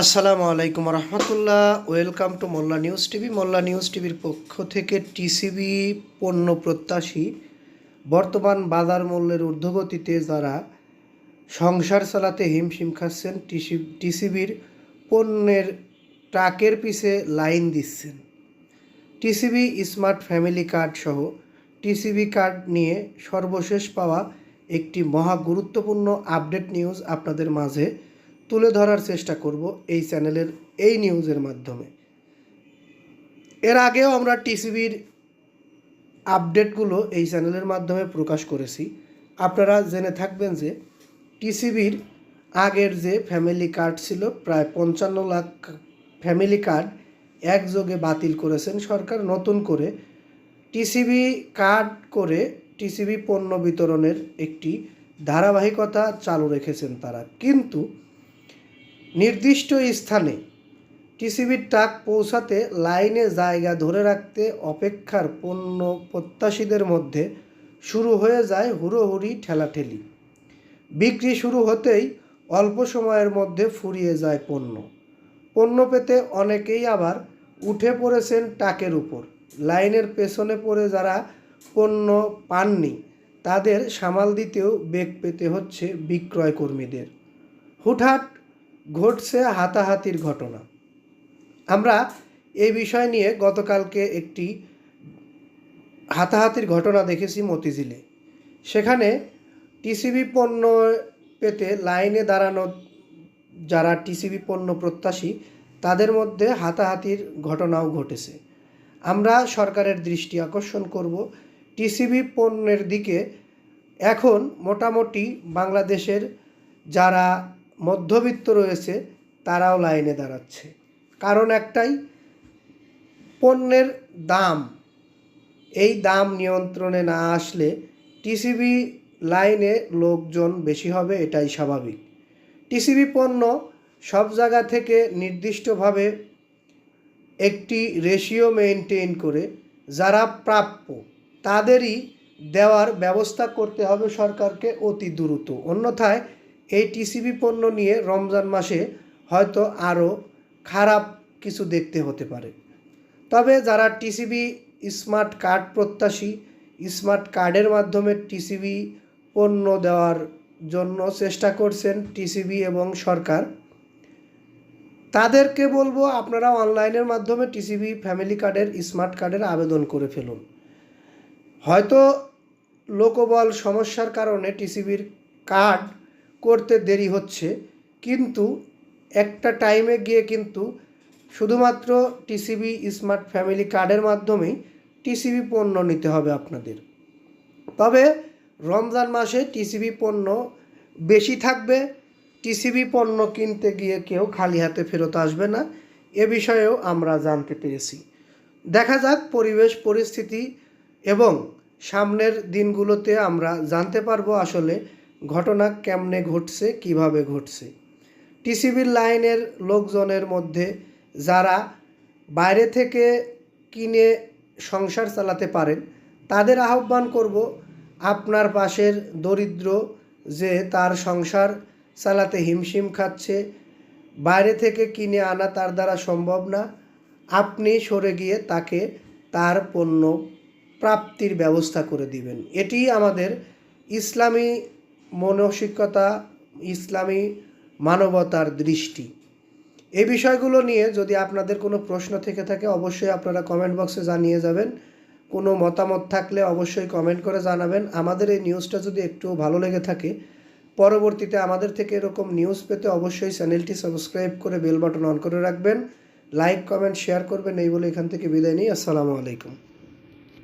আসসালামু আলাইকুম রহমতুল্লাহ। Welcome to Molla news TV. Molla news টিভির পক্ষ থেকে টিসিবি পণ্য প্রত্যাশী, বর্তমান বাজার মূল্যের ঊর্ধ্বগতিতে যারা সংসার চালাতে হিমশিম খাচ্ছেন, টিসি টিসিবির পণ্যের ট্রাকের পিছে লাইন দিচ্ছেন। টিসিবি স্মার্ট ফ্যামিলি কার্ড সহ টিসিবি কার্ড নিয়ে সর্বশেষ পাওয়া একটি মহা গুরুত্বপূর্ণ আপডেট নিউজ আপনাদের মাঝে তুলে ধরার চেষ্টা করব এই চ্যানেলের এই নিউজের মাধ্যমে। এর আগেও আমরা টিসিবির আপডেটগুলো এই চ্যানেলের মাধ্যমে প্রকাশ করেছি। আপনারা জেনে থাকবেন যে টিসিবির আগের যে ফ্যামিলি কার্ড ছিল, প্রায় পঞ্চান্ন লাখ ফ্যামিলি কার্ড একযোগে বাতিল করেছেন সরকার। নতুন করে টিসিবি কার্ড করে টিসিবি পণ্য বিতরণের একটি ধারাবাহিকতা চালু রেখেছেন তারা। কিন্তু নির্দিষ্ট স্থানে টিসিবির ট্রাক পৌঁছাতে লাইনে জায়গা ধরে রাখতে অপেক্ষার পণ্য প্রত্যাশীদের মধ্যে শুরু হয়ে যায় হুড়োহুড়ি ঠেলাঠেলি। বিক্রি শুরু হতেই অল্প সময়ের মধ্যে ফুরিয়ে যায় পণ্য। পণ্য পেতে অনেকেই আবার উঠে পড়েছেন টাকের উপর। লাইনের পেছনে পড়ে যারা পণ্য পাননি, তাদের সামাল দিতেও বেগ পেতে হচ্ছে বিক্রয় কর্মীদের ঘটছে হাতাহাতির ঘটনা। আমরা এই বিষয় নিয়ে গতকালকে একটি হাতাহাতির ঘটনা দেখেছি মতিঝিলে। সেখানে টিসিবি পণ্য পেতে লাইনে দাঁড়ানো যারা টিসিবি পণ্য প্রত্যাশী, তাদের মধ্যে হাতাহাতির ঘটনাও ঘটেছে। আমরা সরকারের দৃষ্টি আকর্ষণ করব। টিসিবি পণ্যের দিকে এখন মোটামুটি বাংলাদেশের যারা মধ্যবিত্ত রয়েছে, তারাও লাইনে দাঁড়াচ্ছে। কারণ একটাই, পণ্যের দাম। এই দাম নিয়ন্ত্রণে না আসলে টিসিবি লাইনে লোকজন বেশি হবে, এটাই স্বাভাবিক। টিসিবি পণ্য সব জায়গা থেকে নির্দিষ্টভাবে একটি রেশিও মেনটেন করে যারা প্রাপ্য, তাদেরই দেওয়ার ব্যবস্থা করতে হবে সরকারকে অতি দ্রুত। অন্যথায় এই টিসিবি পণ্য নিয়ে রমজান মাসে হয়তো আরও খারাপ কিছু দেখতে হতে পারে। তবে যারা টিসিবি স্মার্ট কার্ড প্রত্যাশী, স্মার্ট কার্ডের মাধ্যমে টিসিবি পণ্য দেওয়ার জন্য চেষ্টা করছেন টিসিবি এবং সরকার, তাদেরকে বলব আপনারা অনলাইনের মাধ্যমে টিসিবি ফ্যামিলি কার্ডের স্মার্ট কার্ডের আবেদন করে ফেলুন। হয়তো লোকবল সমস্যার কারণে টিসিবির কার্ড করতে দেরি হচ্ছে, কিন্তু একটা টাইমে গিয়ে কিন্তু শুধুমাত্র টিসিবি স্মার্ট ফ্যামিলি কার্ডের মাধ্যমেই টিসিবি পণ্য নিতে হবে আপনাদের। তবে রমজান মাসে টিসিবি পণ্য বেশি থাকবে টিসিবি পণ্য কিনতে গিয়ে কেউ খালি হাতে ফেরত আসবে না, এ বিষয়েও আমরা জানতে পেরেছি। দেখা যাক পরিবেশ, পরিস্থিতি এবং সামনের দিনগুলোতে আমরা জানতে পারব আসলে ঘটনা কেমনে ঘটছে, কীভাবে ঘটছে? টিসিবির লাইনের লোকজনের মধ্যে যারা বাইরে থেকে কিনে সংসার চালাতে পারেন, তাদের আহ্বান করব আপনার পাশের দরিদ্র যে তার সংসার চালাতে হিমশিম খাচ্ছে, বাইরে থেকে কিনে আনা তার দ্বারা সম্ভব না, আপনি সরে গিয়ে তাকে তার পণ্য প্রাপ্তির ব্যবস্থা করে দিবেন। এটি আমাদের ইসলামী মানসিকতা, ইসলামী মানবতার দৃষ্টি। এই বিষয়গুলো নিয়ে যদি আপনাদের কোনো প্রশ্ন থেকে থাকে, অবশ্যই আপনারা কমেন্ট বক্সে জানিয়ে যাবেন। কোনো মতামত থাকলে অবশ্যই কমেন্ট করে জানাবেন। আমাদের এই নিউজটা যদি একটু ভালো লেগে থাকে, পরবর্তীতে আমাদের থেকে এরকম নিউজ পেতে অবশ্যই চ্যানেলটি সাবস্ক্রাইব করে বেল বাটন অন করে রাখবেন। লাইক কমেন্ট শেয়ার করবেন, এই বলে এখান থেকে বিদায় নিই। আসসালামু আলাইকুম।